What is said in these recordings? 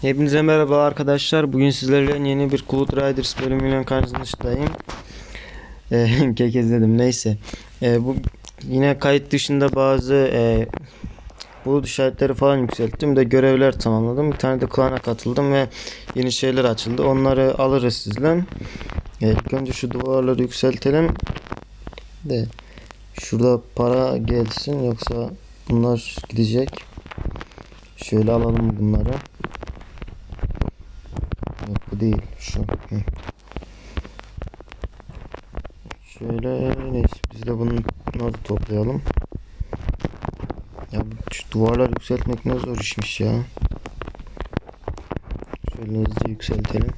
Hepinize merhaba arkadaşlar. Bugün sizlerle yeni bir Cloud Riders bölümüyle karşınızdayım. Ee, kekezledim neyse. Ee, bu yine kayıt dışında bazı e, bulut işaretleri falan yükselttim de görevler tamamladım. Bir tane de klana katıldım ve yeni şeyler açıldı. Onları alırız sizden. Ee, ilk önce şu duvarları yükseltelim. De şurada para gelsin yoksa bunlar gidecek. Şöyle alalım bunları. Yok bu değil. Şu. Hı. Şöyle neyse biz de bunları toplayalım. Ya şu duvarlar yükseltmek ne zor işmiş ya. Şöyle hızlı yükseltelim.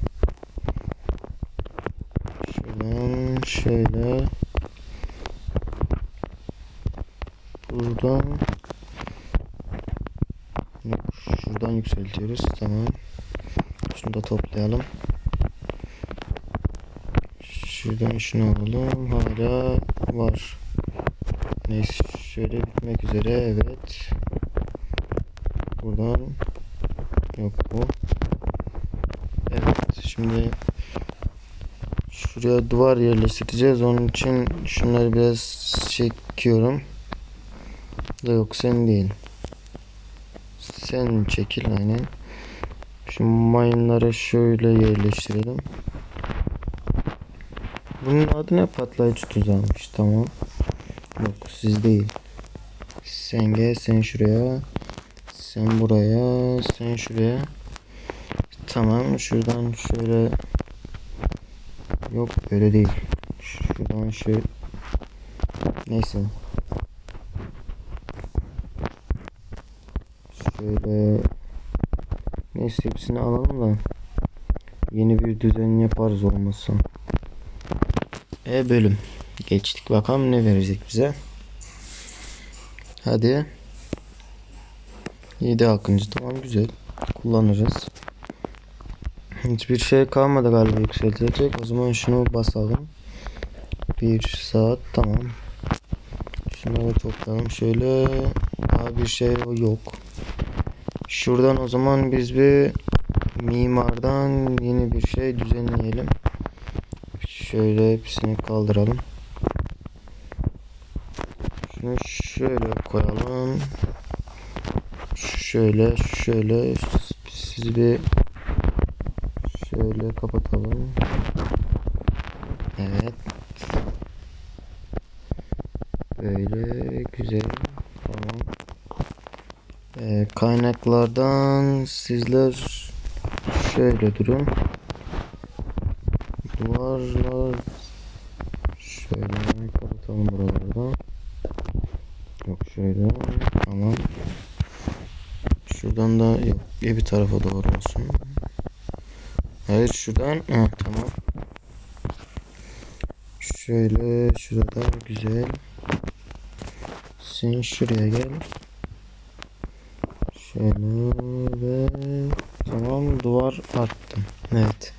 Şuradan şöyle. Buradan Yok, şuradan yükseltiyoruz. Tamam. Şunu da toplayalım. Şuradan şunu alalım. Hala var. Neyse şöyle bitmek üzere. Evet. Buradan yok bu. Evet şimdi şuraya duvar yerleştireceğiz. Onun için şunları biraz çekiyorum. Da yok sen değil. Sen çekil aynen. Şu mayınları şöyle yerleştirelim. Bunun adı ne patlayıcı tuzağıymış tamam. Yok siz değil. Sen gel sen şuraya. Sen buraya. Sen şuraya. Tamam şuradan şöyle. Yok öyle değil. Şuradan şu. Neyse. Şöyle. Neyse hepsini alalım da. Yeni bir düzen yaparız olmazsa. E bölüm. Geçtik bakalım ne verecek bize. Hadi. 7 akıncı tamam güzel. Kullanırız. Hiçbir şey kalmadı galiba yükseltilecek. O zaman şunu basalım. Bir saat tamam. Şunları toplayalım. Şöyle daha bir şey yok. Şuradan o zaman biz bir mimardan yeni bir şey düzenleyelim. Şöyle hepsini kaldıralım. Şunu şöyle koyalım. Şöyle şöyle sizi bir şöyle kapatalım. Evet. Böyle güzel. Kaynaklardan sizler şöyle durun. Duvarlar şöyle kapatalım buralarda. Yok şöyle tamam. Şuradan da yok bir tarafa doğru olsun. Hayır şuradan ha, tamam. Şöyle şurada güzel. Sen şuraya gel. Ve tamam duvar attım. Evet.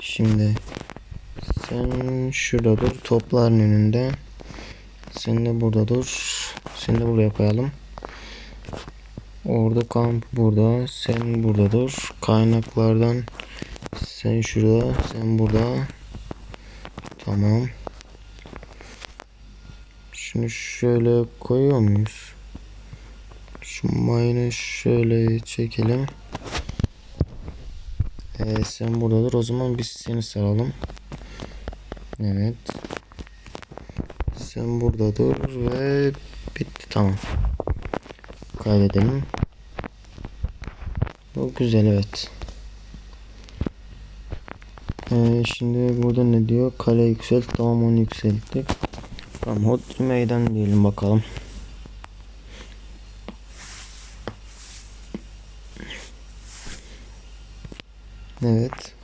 Şimdi sen şurada dur topların önünde. Sen de burada dur. Seni de buraya koyalım. Orada kamp burada. Sen burada dur. Kaynaklardan sen şurada. Sen burada. Tamam. Şunu şöyle koyuyor muyuz? Şu mayını şöyle çekelim. Ee, sen buradadır. O zaman biz seni saralım. Evet. Sen burada dur ve bitti. Tamam. Kaydedelim. Bu güzel evet. Ee, şimdi burada ne diyor? Kale yükselt. Tamam onu yükselttik. Tamam hot meydan diyelim bakalım. Evet.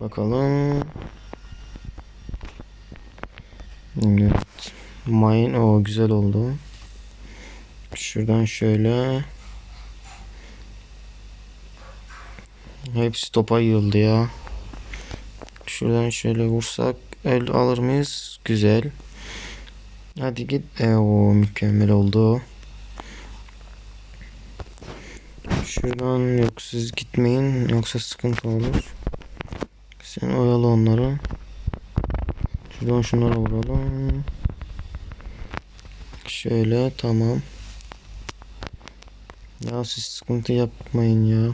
Bakalım. Evet. Mine o güzel oldu. Şuradan şöyle. Hepsi topa yığıldı ya. Şuradan şöyle vursak el alır mıyız? Güzel. Hadi git. E, o mükemmel oldu. Şuradan yok siz gitmeyin yoksa sıkıntı olur. Sen oyalı onları. Şuradan şunlara vuralım. Şöyle tamam. Ya siz sıkıntı yapmayın ya.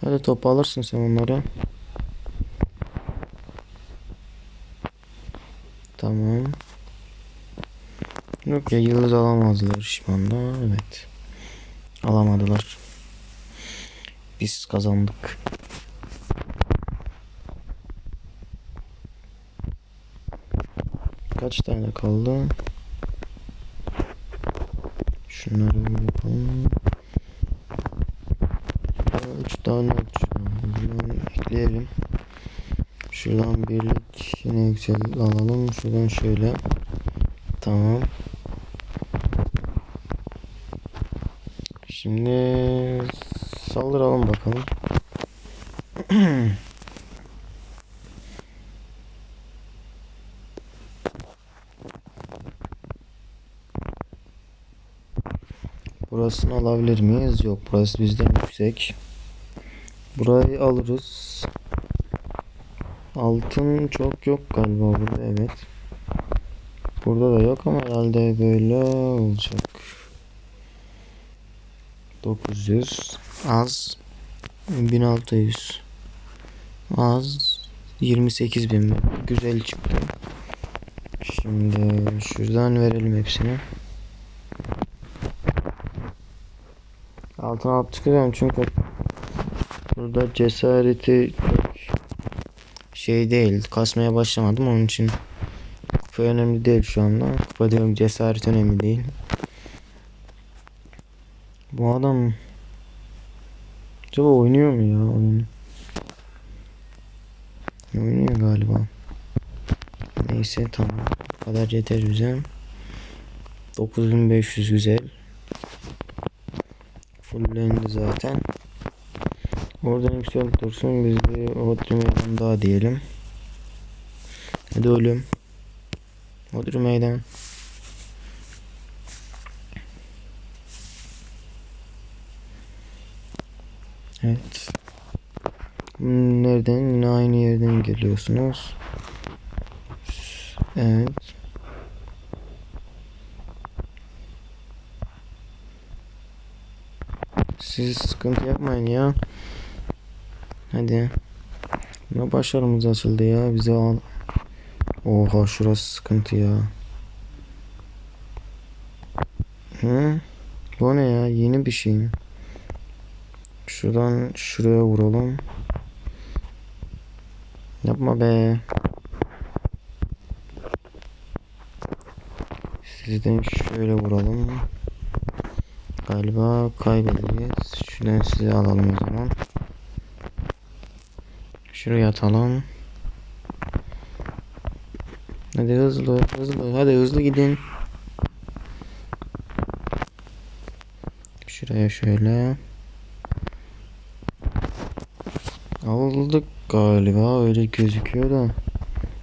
Hadi topu alırsın sen onları. Tamam. Yok ya yıldız alamazlar şu. Evet. Alamadılar. Biz kazandık. Kaç tane kaldı? Şunları yapalım. Aa, Üç tane oldu şu an. O zaman ekleyelim. Şuradan birlik yine yüksel alalım. Şuradan şöyle. Tamam. Şimdi saldıralım bakalım. Burasını alabilir miyiz? Yok burası bizden yüksek. Burayı alırız. Altın çok yok galiba burada evet. Burada da yok ama herhalde böyle olacak. 900 az 1600 az 28 bin. Güzel çıktı. Şimdi şuradan verelim hepsini. Altına alıp çıkacağım çünkü burada cesareti şey değil. Kasmaya başlamadım. Onun için kupa önemli değil şu anda. Kupa diyorum cesaret önemli değil bu adam acaba oynuyor mu ya oyunu oynuyor galiba neyse tamam bu kadar yeter bize 9500 güzel fullendi zaten Oradan yüksek dursun biz bir Hodri daha diyelim. Hadi oğlum. Hodri meydan. Evet. Nereden? Yine aynı yerden geliyorsunuz. Evet. Siz sıkıntı yapmayın ya. Hadi. Ne başarımız açıldı ya bize al. Oha şurası sıkıntı ya. Hı? Bu ne ya? Yeni bir şey mi? Şuradan şuraya vuralım. Yapma be. Sizden şöyle vuralım. Galiba kaybedeceğiz. Şuradan sizi alalım o zaman. Şuraya atalım. Hadi hızlı hızlı hadi hızlı gidin. Şuraya şöyle. Aldık galiba öyle gözüküyor da.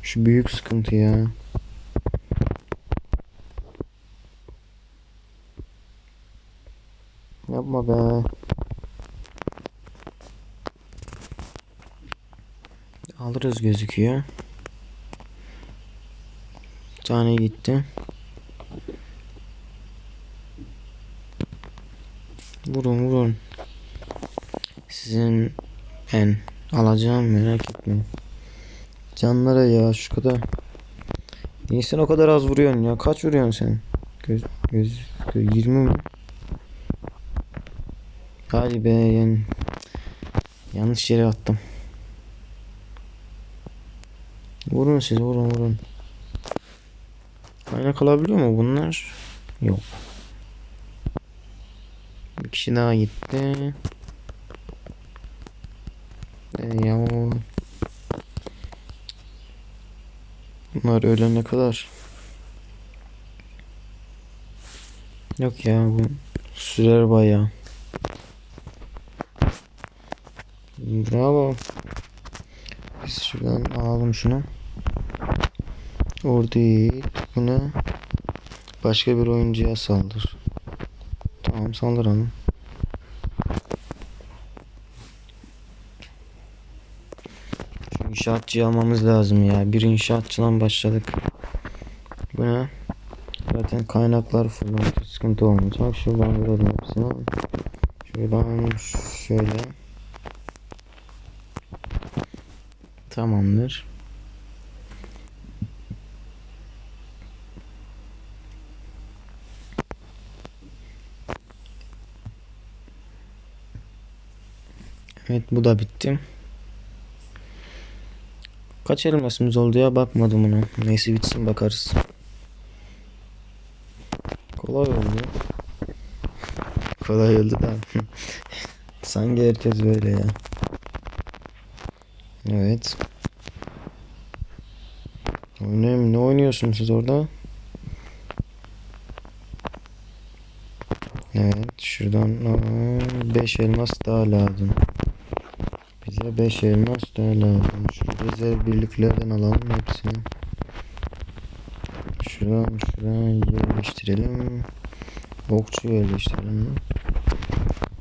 Şu büyük sıkıntı ya. Yapma be. Alırız gözüküyor. Bir tane gitti. Vurun vurun. Sizin ben alacağım merak etmeyin. Canlara ya şu kadar. Niye sen o kadar az vuruyorsun ya? Kaç vuruyorsun sen? Göz, göz, göz 20 mi? Hadi be yani. Yanlış yere attım. Vurun siz vurun vurun. Ayna kalabiliyor mu bunlar? Yok. Bir kişi daha gitti. Ee, ya o- Bunlar ölene kadar. Yok ya bu sürer bayağı. Bravo. Biz şuradan alalım şunu. Orada bu ne? Başka bir oyuncuya saldır. Tamam saldıralım. Şu inşaatçıyı almamız lazım ya. Bir inşaatçıdan başladık. Bu ne? Zaten kaynaklar falan sıkıntı olmayacak. Şuradan verelim hepsini. Şuradan şöyle. Tamamdır. Evet bu da bitti. Kaç elmasımız oldu ya bakmadım ona. Neyse bitsin bakarız. Kolay oldu. Kolay oldu da. Sanki herkes böyle ya. Evet. Oynayayım. Ne oynuyorsunuz siz orada? Evet. Şuradan 5 elmas daha lazım. Bize 5 elmas daha lazım. Şu rezerv birliklerden alalım hepsini. Şuradan şuraya yerleştirelim. Okçu yerleştirelim.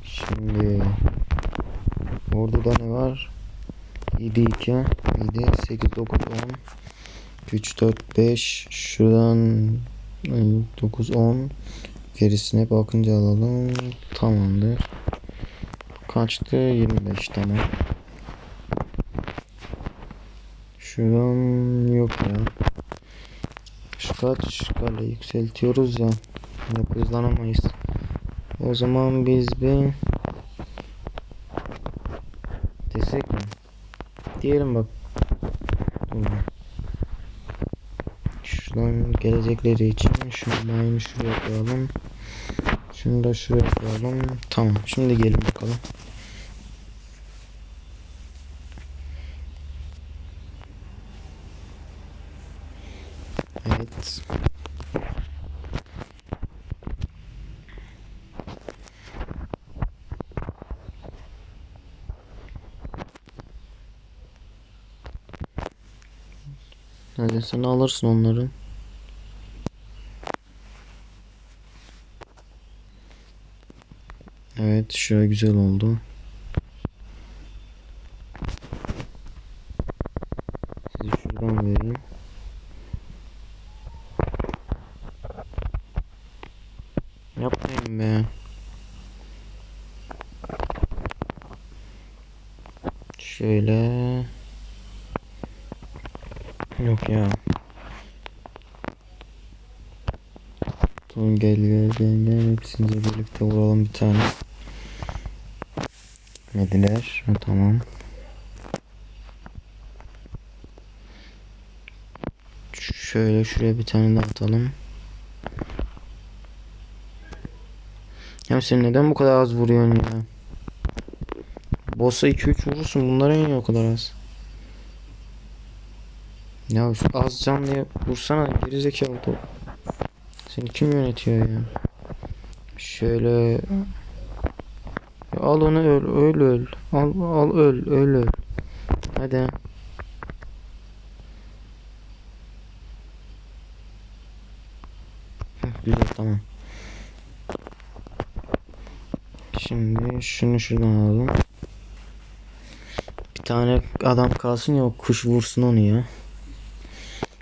Şimdi orada da ne var? 7 2 7 8 9 10 3 4 5 şuradan 9 10 gerisine bakınca alalım. Tamamdır. Kaçtı? 25 tamam. Şuradan yok ya. Şu kaç kale yükseltiyoruz ya. Yok hızlanamayız. O zaman biz bir desek mi? Diyelim bak. Şuradan gelecekleri için şu mayını şuraya koyalım. Şunu da şuraya koyalım. Tamam. Şimdi gelin bakalım. Evet. Hadi sen alırsın onları. Evet şöyle güzel oldu. Sizi şuradan vereyim. Yapmayın be. Şöyle. Yok ya. Tamam gel gel gel gel hepsini birlikte vuralım bir tane. Mediler. Ha, tamam. Şöyle şuraya bir tane daha atalım. Ya sen neden bu kadar az vuruyorsun ya? Boss'a 2-3 vurursun bunlara niye o kadar az? Ya şu az can diye vursana gerizekalı top. Seni kim yönetiyor ya? Şöyle Ya al onu öl öl öl. Al al öl öl öl. Hadi. Güzel tamam. Şimdi şunu şuradan alalım. Bir tane adam kalsın ya kuş vursun onu ya.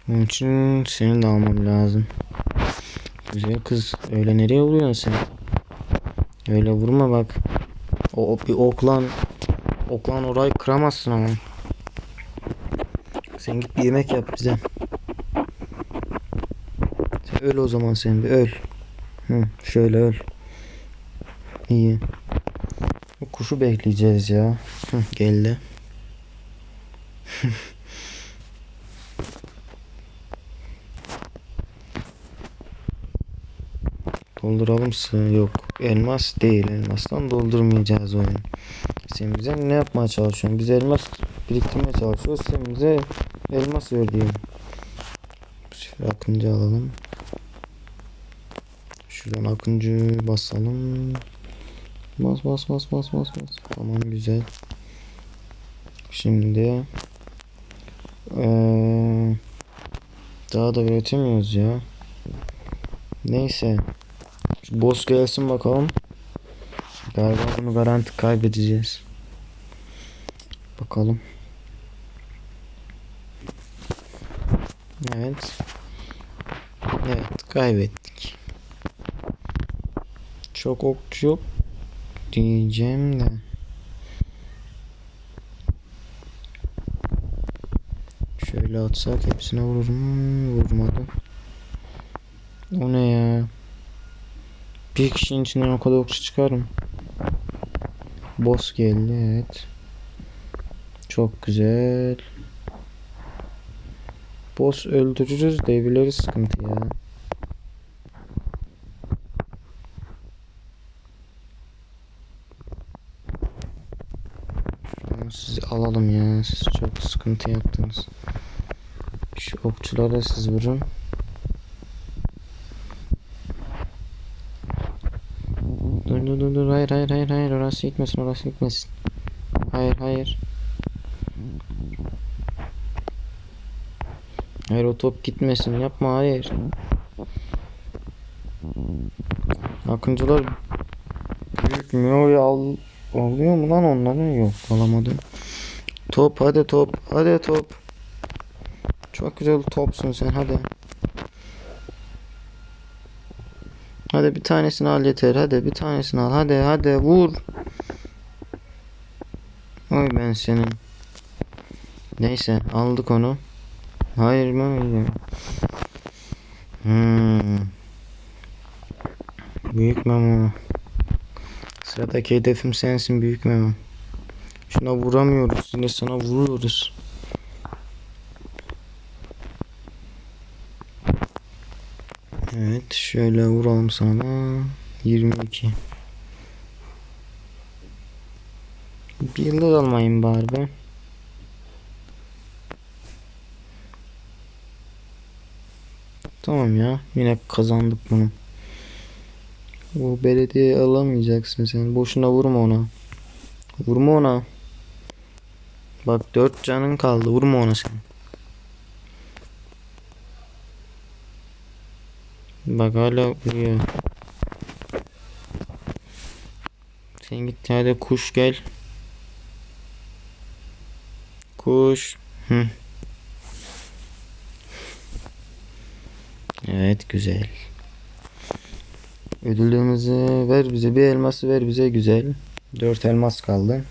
Onun için seni de almam lazım. Güzel kız. Öyle nereye vuruyorsun sen? Öyle vurma bak. O, bir oklan oklan orayı kıramazsın ama. Sen git bir yemek yap bize. Sen öl o zaman sen bir öl. Hı, şöyle öl. İyi. Bu kuşu bekleyeceğiz ya. Hı, geldi. Dolduralım sı yok. Elmas değil. Elmastan doldurmayacağız oyun. Sen ne yapmaya çalışıyorsun? Biz elmas biriktirmeye çalışıyoruz. Sen elmas ver diyor. Bu sefer akıncı alalım. Şuradan akıncı basalım. Bas bas bas bas bas bas. Tamam güzel. Şimdi eee, daha da üretemiyoruz ya. Neyse. Şu boss gelsin bakalım. Galiba bunu garanti kaybedeceğiz. Bakalım. Evet. Evet kaybettik. Çok okçu yok diyeceğim de. Şöyle atsak hepsine vurur mu? Vurmadı. O ne ya? Bir kişinin içinden o kadar okçu çıkar mı? Boss geldi evet. Çok güzel. Boss öldürürüz de sıkıntı ya. Sizi alalım ya. Siz çok sıkıntı yaptınız. Şu okçulara siz vurun. Dur dur dur dur hayır hayır hayır hayır orası gitmesin orası gitmesin. Hayır hayır. Hayır o top gitmesin yapma hayır. Akıncılar büyük mü al alıyor mu lan onları? Yok alamadım. Top hadi top hadi top. Çok güzel topsun sen hadi. Hadi bir tanesini al yeter. Hadi bir tanesini al. Hadi hadi vur. Oy ben senin. Neyse aldık onu. Hayır mı? Hmm. Büyük memo. Sıradaki hedefim sensin büyük memo. Şuna vuramıyoruz. Yine sana vuruyoruz. Evet şöyle vuralım sana. 22. Bir yıldız almayayım bari be. Tamam ya. Yine kazandık bunu. Bu belediye alamayacaksın sen. Boşuna vurma ona. Vurma ona. Bak dört canın kaldı. Vurma ona sen. Bak hala vuruyor. Sen git hadi kuş gel. Kuş. Hı. Evet güzel. Ödülümüzü ver bize bir elması ver bize güzel. Dört elmas kaldı.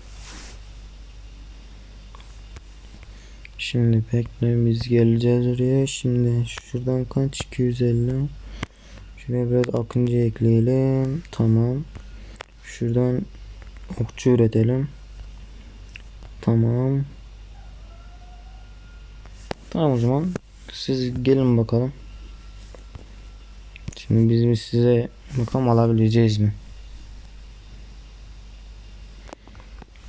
Şimdi bekle biz geleceğiz oraya. Şimdi şuradan kaç 250. Şuraya biraz akıncı ekleyelim. Tamam. Şuradan okçu üretelim. Tamam. Tamam o zaman. Siz gelin bakalım. Şimdi biz size bakalım alabileceğiz mi?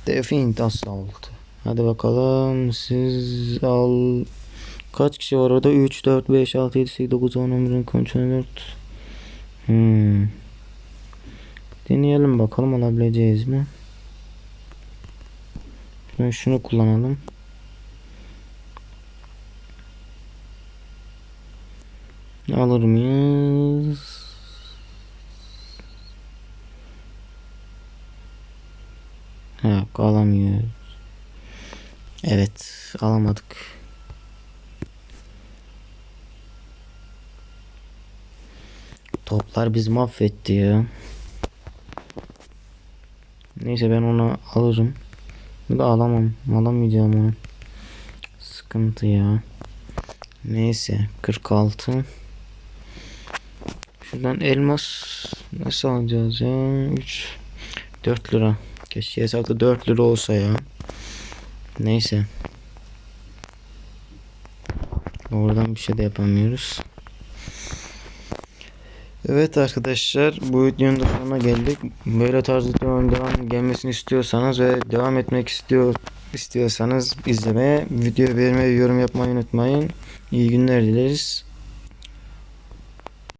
Definite assault. Hadi bakalım siz al kaç kişi var orada? 3 4 5 6 7 8 9 10 11 12 13 Hmm. Deneyelim bakalım alabileceğiz mi? Şimdi şunu kullanalım. Alır mıyız? Yok alamıyoruz. Evet alamadık. Toplar biz mahvetti ya. Neyse ben onu alırım. Bu da alamam. Alamayacağım onu. Sıkıntı ya. Neyse 46. Şuradan elmas nasıl alacağız ya? 3 4 lira. Keşke hesapta 4 lira olsa ya. Neyse. Oradan bir şey de yapamıyoruz. Evet arkadaşlar bu videonun da sonuna geldik. Böyle tarz videoların devam gelmesini istiyorsanız ve devam etmek istiyor istiyorsanız izlemeye, video beğenmeyi, yorum yapmayı unutmayın. İyi günler dileriz.